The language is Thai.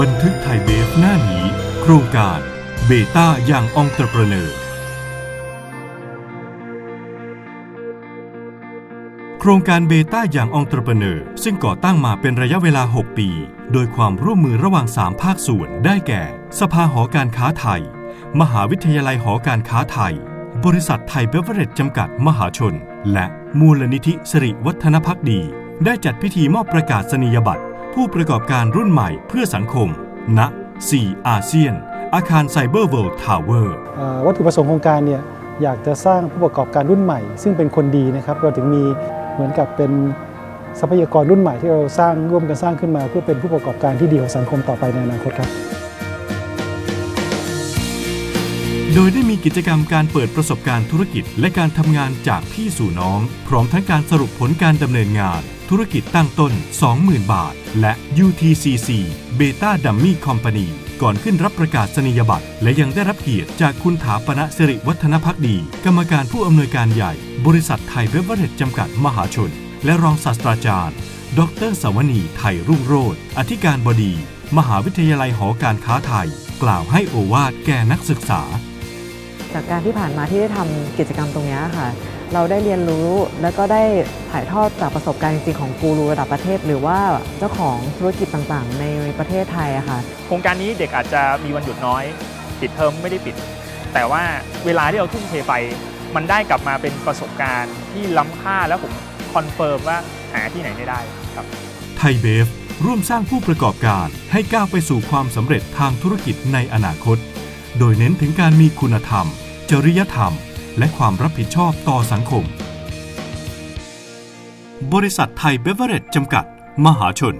บันทึกไทยเบฟหน้าหนีโครงการเบต้าอย่างองตรประเนอร์โครงการเบต้าอย่างองตรประเนอร์ซึ่งก่อตั้งมาเป็นระยะเวลา 6 ปี โดยความร่วมมือระหว่าง 3 ภาคส่วนได้แก่ สภาหอการค้าไทย มหาวิทยาลัยหอการค้าไทย บริษัทไทยเบเวอเรจจำกัดมหาชน และมูลนิธิสิริวัฒนพักดี ได้จัดพิธีมอบประกาศนียบัตร ผู้ประกอบการรุ่นใหม่เพื่อสังคมณ4อาเซียน อาคารไซเบอร์เวิลด์ทาวเวอร์อ่าวัตถุประสงค์โครงการเนี่ยอยากจะสร้างผู้ประกอบการรุ่นใหม่ ซึ่งเป็นคนดีนะครับเราถึงมีเหมือนกับเป็นทรัพยากรรุ่นใหม่ที่เราสร้างร่วมกันสร้างขึ้นมา เพื่อเป็นผู้ประกอบการที่ดีของสังคมต่อไปในอนาคตครับ โดยได้มีกิจกรรมการเปิดประสบการณ์ธุรกิจ และการทำงานจากพี่สู่น้อง พร้อมทั้งการสรุปผลการดำเนินงาน ธุรกิจตั้งต้น 20,000 บาท และ UTCC Beta Dummy Company ก่อนขึ้นรับประกาศนียบัตร และยังได้รับเกียรติจากคุณถาปณะสิริวัฒนพักดี กรรมการผู้อำนวยการใหญ่ บริษัทไทยเบเวอร์เรจจำกัดมหาชน และรองศาสตราจารย์ ดรสวนีไทยรุ่งโรจน์อธิการบดี มหาวิทยาลัยหอการค้าไทย กล่าวให้โอวาทแก่นักศึกษา จากการที่ผ่านมาที่ได้ทำกิจกรรมตรงนี้ค่ะ เราได้เรียนรู้แล้วก็ได้ถ่ายทอดจากประสบการณ์จริงๆของกูรูระดับประเทศ หรือว่าเจ้าของธุรกิจต่างๆ ในประเทศไทยอะค่ะ โครงการนี้เด็กอาจจะมีวันหยุดน้อย ปิดเทอมไม่ได้ปิด แต่ว่าเวลาที่เราทุ่มเทไป มันได้กลับมาเป็นประสบการณ์ที่ล้ำค่าแล้วผมคอนเฟิร์มว่าหาที่ไหนไม่ได้ครับไทยเบฟร่วมสร้างผู้ประกอบการให้ก้าวไปสู่ความสำเร็จทางธุรกิจในอนาคต โดยเน้นถึงการมีคุณธรรม จริยธรรม และความรับผิดชอบต่อสังคม บริษัทไทยเบเวอเรจจำกัด มหาชน